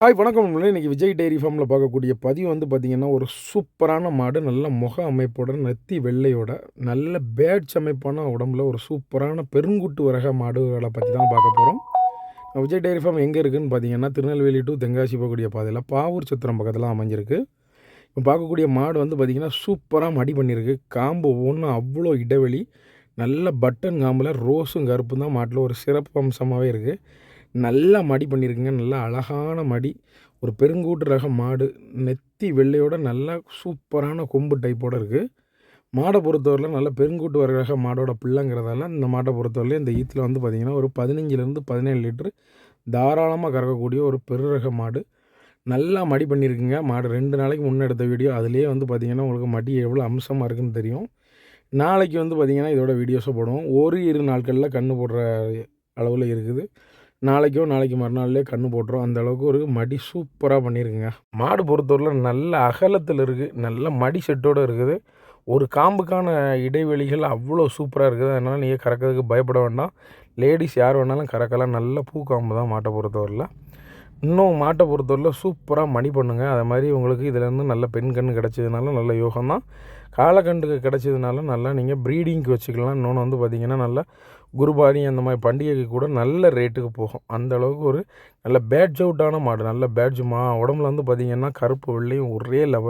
Hi வணக்கம் நண்பர்களே. இன்றைக்கி விஜய் டெய்ரி ஃபார்மில் பார்க்கக்கூடிய பதிவு வந்து பார்த்திங்கன்னா ஒரு சூப்பரான மாடு நல்ல முக அமைப்போட நெத்தி வெள்ளையோட நல்ல பேட்ச் அமைப்பான உடம்புல ஒரு சூப்பரான பெருங்குட்டு வரக மாடுகளை பற்றி தான் பார்க்க போகிறோம் விஜய் டெய்ரி ஃபார்ம் எங்கே இருக்குதுன்னு பார்த்தீங்கன்னா திருநெல்வேலி டு தென்காசி போகக்கூடிய பாதையில் பாவூர் சத்திரம் பக்கத்தில் அமைஞ்சிருக்கு. இப்போ பார்க்கக்கூடிய மாடு வந்து பார்த்திங்கன்னா சூப்பராக மடி பண்ணியிருக்கு காம்பு ஒவ்வொன்றும் அவ்வளோ இடைவெளி நல்ல பட்டன் காம்பில் ரோஸும் கருப்பும் தான் மாட்டில் ஒரு சிறப்பு அம்சமாகவே இருக்குது நல்லா மடி பண்ணியிருக்குங்க. நல்லா அழகான மடி. ஒரு பெருங்கூட்டு ரக மாடு. நெத்தி வெள்ளையோட நல்லா சூப்பரான கொம்பு டைப்போடு இருக்குது மாடை பொறுத்தவரையில் நல்ல பெருங்கூட்டு வர ரக மாடோட பிள்ளைங்கிறதால இந்த மாட்டை பொறுத்தவரையிலும் இந்த ஈத்தில் வந்து பார்த்திங்கன்னா ஒரு பதினஞ்சுலேருந்து பதினேழு லிட்ரு தாராளமாக கறக்கக்கூடிய ஒரு பெரு ரக மாடு. நல்லா மடி பண்ணியிருக்குங்க. மாடு ரெண்டு நாளைக்கு முன்னெடுத்த வீடியோ. அதுலேயே வந்து பார்த்திங்கன்னா உங்களுக்கு மடி எவ்வளோ அம்சமாக இருக்குதுன்னு தெரியும். நாளைக்கு வந்து பார்த்திங்கன்னா இதோட வீடியோஸை போடுவோம். ஒரு இரு நாட்களில் கன்று போடுற அளவில் இருக்குது. நாளைக்கோ நாளைக்கு மறுநாள்லேயே கன்று போட்டுரும். அந்த அளவுக்கு ஒரு மடி சூப்பராக பண்ணியிருக்குங்க மாடு பொறுத்தவரையில் நல்ல அகலத்தில் இருக்குது நல்ல மடி செட்டோடு இருக்குது. ஒரு காம்புக்கான இடைவெளிகள் அவ்வளோ சூப்பராக இருக்குது. அதனால் நீங்கள் கறக்கிறதுக்கு பயப்பட வேண்டாம். லேடிஸ் யார் வேணாலும் கறக்கலாம். நல்ல பூ காம்பு தான் மாட்டை பொறுத்தவரையில். இன்னும் மாட்டை பொறுத்தவரையில் சூப்பராக மணி பண்ணுங்கள் அதை மாதிரி உங்களுக்கு இதிலேருந்து நல்ல பெண் கண் கிடச்சதுனால நல்ல யோகம் தான் காலக்கண்டுக்கு கிடச்சதுனால நல்லா நீங்கள் ப்ரீடிங்க்கு வச்சுக்கலாம். இன்னொன்று வந்து பார்த்திங்கன்னா நல்லா குருபாரி அந்த மாதிரி பண்டிகைக்கு கூட நல்ல ரேட்டுக்கு போகும். அந்த அளவுக்கு ஒரு நல்ல பேட்ஜ் அவுட்டான மாடு. நல்ல பேட்ஜ் மா. உடம்புல வந்து பார்த்திங்கன்னா கருப்பு வெள்ளையும் ஒரே லெவல்